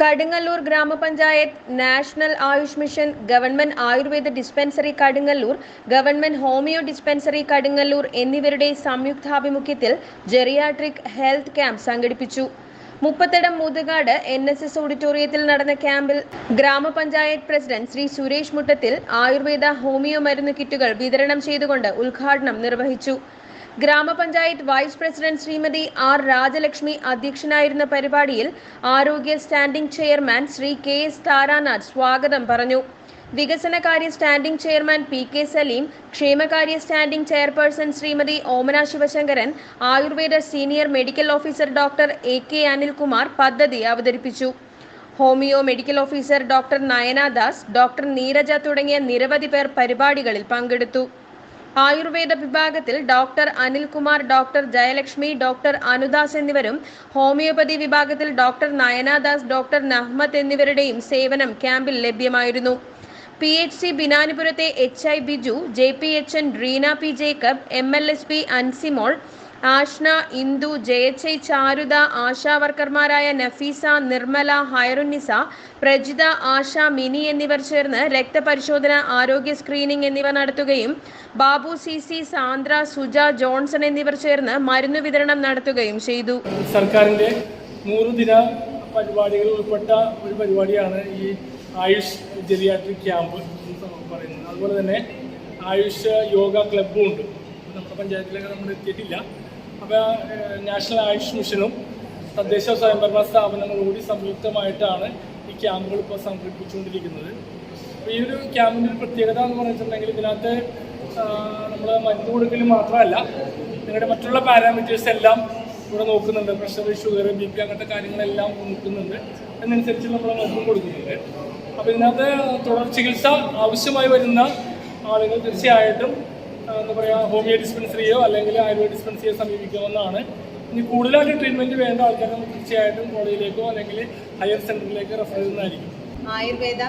കടുങ്ങല്ലൂർ ഗ്രാമപഞ്ചായത്ത് national Ayush mission government Ayurveda dispensary Kadungallur government homeo dispensary Kadungallur എന്നിവരുടെ സംയുക്താഭിമുഖ്യത്തിൽ geriatric health camp സംഘടിപ്പിച്ചു. Muppathadam Muthukad N S S ഓഡിറ്റോറിയത്തിൽ നടന്ന ക്യാമ്പിൽ ഗ്രാമപഞ്ചായത്ത് പ്രസിഡന്റ് ശ്രീ സുരേഷ് മുട്ടത്തിൽ ആയുർവേദ ഹോമിയോ മരുന്ന് കിറ്റുകൾ വിതരണം ചെയ്തുകൊണ്ട് ഉദ്ഘാടനം നിർവഹിച്ചു. ഗ്രാമപഞ്ചായത്ത് vice president Shrimati R Rajalakshmi അധ്യക്ഷനായിരുന്ന പരിപാടിയിൽ ആരോഗ്യ standing chairman Shri K S Tharanath സ്വാഗതം പറഞ്ഞു. വികസനകാര്യ standing chairman P K Saleem ക്ഷേമകാര്യ standing chairperson Shrimati Omana Sivasankaran Ayurveda senior medical officer doctor A K Anilkumar പദ്ധതി അവതരിപ്പിച്ചു. Homeo medical officer doctor Nayana Das doctor Neeraja തുടങ്ങിയ നിരവധി പേർ പരിപാടികളിൽ പങ്കെടുത്തു. ആയുർവേദ വിഭാഗത്തിൽ doctor Anilkumar doctor Jayalakshmi doctor Anudas എന്നിവരും ഹോമിയോപ്പതി വിഭാഗത്തിൽ ഡോക്ടർ നയനാദാസ് ഡോക്ടർ നഹ്മത്ത് എന്നിവരുടെയും സേവനം ക്യാമ്പിൽ ലഭ്യമായിരുന്നു. P H C ബിനാനിപുരത്തെ H I Biju J P H N Reena P Jacob M L S P Ansimol Ashna Indu ജയച്ചൈ Charutha ASHA വർക്കർമാരായ നഫീസ നിർമ്മല ഹൈറുന്നിസ പ്രജിത ആശ മിനി എന്നിവർ ചേർന്ന് രക്തപരിശോധന ആരോഗ്യ സ്ക്രീനിംഗ് എന്നിവ നടത്തുകയും Babu C C Sandra Suja Johnson എന്നിവർ ചേർന്ന് മരുന്ന് വിതരണം നടത്തുകയും ചെയ്തു. സർക്കാരിന്റെ നൂറ് ദിന പരിപാടികളിൽ ഉൾപ്പെട്ട ഒരു പരിപാടിയാണ് ഈ ആയുഷ് ജെലിയാട്രിക് ക്യാമ്പ് പറയുന്നത്. അതുപോലെ തന്നെ ആയുഷ് യോഗ ക്ലബ്ബും ഉണ്ട്. നമ്മുടെ പഞ്ചായത്തിലൊക്കെ നമ്മൾ എത്തിയിട്ടില്ല. അപ്പോൾ നാഷണൽ ആയുഷ് മിഷനും തദ്ദേശ സ്വയംഭരണ കൂടി സംയുക്തമായിട്ടാണ് ഈ ക്യാമ്പുകൾ ഇപ്പോൾ സംഘടിപ്പിച്ചുകൊണ്ടിരിക്കുന്നത്. അപ്പോൾ ഈ ഒരു ക്യാമ്പിന്റെ പ്രത്യേകത എന്ന് പറഞ്ഞിട്ടുണ്ടെങ്കിൽ ഇതിനകത്ത് നമ്മൾ മരുന്ന് കൊടുക്കൽ മാത്രമല്ല നിങ്ങളുടെ മറ്റുള്ള പാരാമീറ്റേഴ്സ് എല്ലാം ഇവിടെ നോക്കുന്നുണ്ട്. പ്രഷർ ഷുഗർ ബി പി അങ്ങനത്തെ കാര്യങ്ങളെല്ലാം നോക്കുന്നുണ്ട്. അതിനനുസരിച്ച് നമ്മൾ മരുന്നും കൊടുക്കുന്നുണ്ട്. അപ്പോൾ ഇതിനകത്ത് തുടർ ചികിത്സ ആവശ്യമായി വരുന്ന ആളുകൾ തീർച്ചയായിട്ടും എന്താ പറയുക ഹോമിയോ ഡിസ്പെൻസറിയോ അല്ലെങ്കിൽ ആയുർവേദ ഡിസ്പെൻസറിയോ സമീപിക്കാവുന്നതാണ്. ഇനി കൂടുതലായിട്ട് ട്രീറ്റ്മെന്റ് വേണ്ട ആൾക്കാരെ നമുക്ക് തീർച്ചയായിട്ടും കോളേജിലേക്കോ അല്ലെങ്കിൽ ഹയർ സെന്ററിലേക്കോ റെഫർ ചെയ്യുന്നതായിരിക്കും. Ayurveda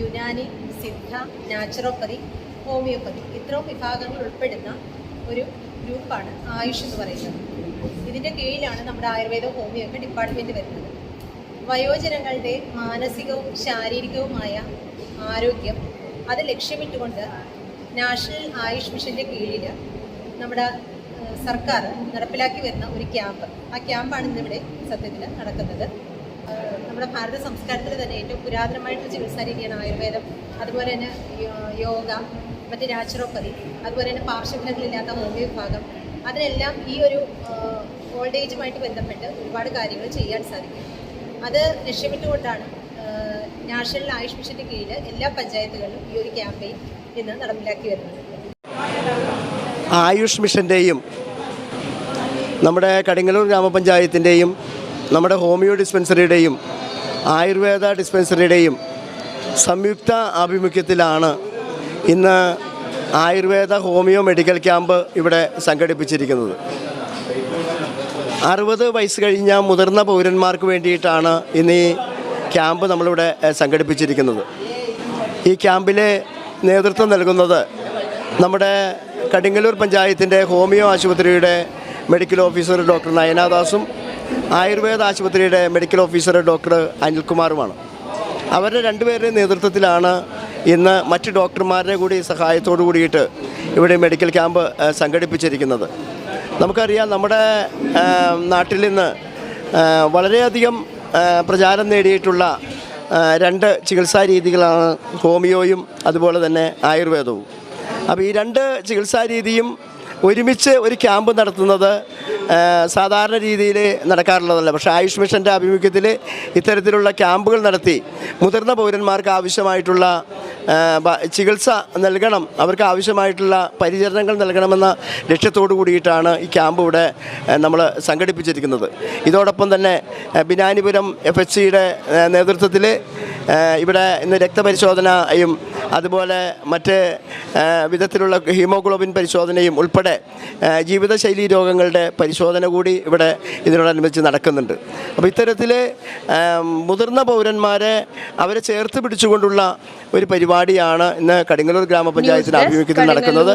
Unani Siddha naturopathy homoeopathy. ഇത്രയും വിഭാഗങ്ങൾ ഉൾപ്പെടുന്ന ഒരു ഗ്രൂപ്പാണ് ആയുഷ് എന്ന് പറയുന്നത്. ഇതിന്റെ കീഴിലാണ് നമ്മുടെ ആയുർവേദ ഹോമിയോ ഡിപ്പാർട്ട്മെന്റ് ഡിപ്പാർട്ട്മെന്റ് വരുന്നത്. വയോജനങ്ങളുടെ മാനസികവും ശാരീരികവുമായ ആരോഗ്യം അത് ലക്ഷ്യമിട്ടുകൊണ്ട് നാഷണൽ ആയുഷ് മിഷന്റെ കീഴിൽ നമ്മുടെ സർക്കാർ നടപ്പിലാക്കി വരുന്ന ഒരു ക്യാമ്പ്. ആ ക്യാമ്പാണ് ഇന്നിവിടെ സത്യത്തിൽ നടക്കുന്നത്. നമ്മുടെ ഭാരത സംസ്കാരത്തിൽ തന്നെ ഏറ്റവും പുരാതനമായിട്ടുള്ള ചികിത്സാ രീതിയാണ് ആയുർവേദം. അതുപോലെ തന്നെ യോഗ മറ്റ് നാച്ചുറോപ്പതി അതുപോലെ തന്നെ പാർശ്വഫലങ്ങളില്ലാത്ത ഹോമിയോ വിഭാഗം അതിനെല്ലാം ഈ ഒരു ഓൾഡ് ഏജുമായിട്ട് ബന്ധപ്പെട്ട് ഒരുപാട് കാര്യങ്ങൾ ചെയ്യാൻ സാധിക്കും. അത് ലക്ഷ്യമിട്ടുകൊണ്ടാണ് നാഷണൽ ആയുഷ് മിഷന്റെ കീഴിൽ എല്ലാ പഞ്ചായത്തുകളിലും ഈ ഒരു ക്യാമ്പയിൻ ഇന്ന് നടപ്പിലാക്കി വരുന്നത്. ആയുഷ് മിഷന്റെയും നമ്മുടെ കടിങ്ങലൂർ ഗ്രാമപഞ്ചായത്തിന്റെയും നമ്മുടെ ഹോമിയോ ഡിസ്പെൻസറിയുടെയും ആയുർവേദ ഡിസ്പെൻസറിയുടെയും സംയുക്ത ആഭിമുഖ്യത്തിലാണ് ഇന്ന് ആയുർവേദ ഹോമിയോ മെഡിക്കൽ ക്യാമ്പ് ഇവിടെ സംഘടിപ്പിച്ചിരിക്കുന്നത്. അറുപത് വയസ്സ് കഴിഞ്ഞ മുതിർന്ന പൗരന്മാർക്ക് വേണ്ടിയിട്ടാണ് ഇന്ന് ഈ ക്യാമ്പ് നമ്മളിവിടെ സംഘടിപ്പിച്ചിരിക്കുന്നത്. ഈ ക്യാമ്പിലെ നേതൃത്വം നൽകുന്നത് നമ്മുടെ കടിങ്ങല്ലൂർ പഞ്ചായത്തിന്റെ ഹോമിയോ ആശുപത്രിയുടെ മെഡിക്കൽ ഓഫീസർ ഡോക്ടർ നയനാദാസും ആയുർവേദ ആശുപത്രിയുടെ മെഡിക്കൽ ഓഫീസർ ഡോക്ടർ അനിൽകുമാറുമാണ്. അവരുടെ രണ്ടുപേരുടെയും നേതൃത്വത്തിലാണ് ഇന്ന് മറ്റ് ഡോക്ടർമാരുടെ കൂടി സഹായത്തോടു കൂടിയിട്ട് ഇവിടെ മെഡിക്കൽ ക്യാമ്പ് സംഘടിപ്പിച്ചിരിക്കുന്നത്. നമുക്കറിയാം നമ്മുടെ നാട്ടിൽ നിന്ന് വളരെയധികം പ്രചാരം നേടിയിട്ടുള്ള രണ്ട് ചികിത്സാ രീതികളാണ് ഹോമിയോയും അതുപോലെ തന്നെ ആയുർവേദവും. അപ്പോൾ ഈ രണ്ട് ചികിത്സാ രീതിയും ഒരുമിച്ച് ഒരു ക്യാമ്പ് നടത്തുന്നത് സാധാരണ രീതിയിൽ നടക്കാറുള്ളതല്ല. പക്ഷേ ആയുഷ് മിഷന്റെ ആഭിമുഖ്യത്തിൽ ഇത്തരത്തിലുള്ള ക്യാമ്പുകൾ നടത്തി മുതിർന്ന പൗരന്മാർക്ക് ആവശ്യമായിട്ടുള്ള ചികിത്സ നൽകണം. അവർക്ക് ആവശ്യമായിട്ടുള്ള പരിചരണങ്ങൾ നൽകണമെന്ന ലക്ഷ്യത്തോടു കൂടിയിട്ടാണ് ഈ ക്യാമ്പ് ഇവിടെ നമ്മൾ സംഘടിപ്പിച്ചിരിക്കുന്നത്. ഇതോടൊപ്പം തന്നെ ബിനാനിപുരം എഫ് എച്ച് സിയുടെ നേതൃത്വത്തിൽ ഇവിടെ ഇന്ന് രക്തപരിശോധനയും അതുപോലെ മറ്റ് വിധത്തിലുള്ള ഹീമോഗ്ലോബിൻ പരിശോധനയും ഉൾപ്പെടെ ജീവിതശൈലി രോഗങ്ങളുടെ പരിശോധന കൂടി ഇവിടെ ഇതിനോടനുബന്ധിച്ച് നടക്കുന്നുണ്ട്. അപ്പോൾ ഇത്തരത്തിൽ മുതിർന്ന പൗരന്മാരെ അവരെ ചേർത്ത് പിടിച്ചുകൊണ്ടുള്ള ഒരു പരിപാടിയാണ് ഇന്ന് കടിങ്ങലൂർ ഗ്രാമപഞ്ചായത്തിന്റെ ആഭിമുഖ്യത്തിൽ നടക്കുന്നത്.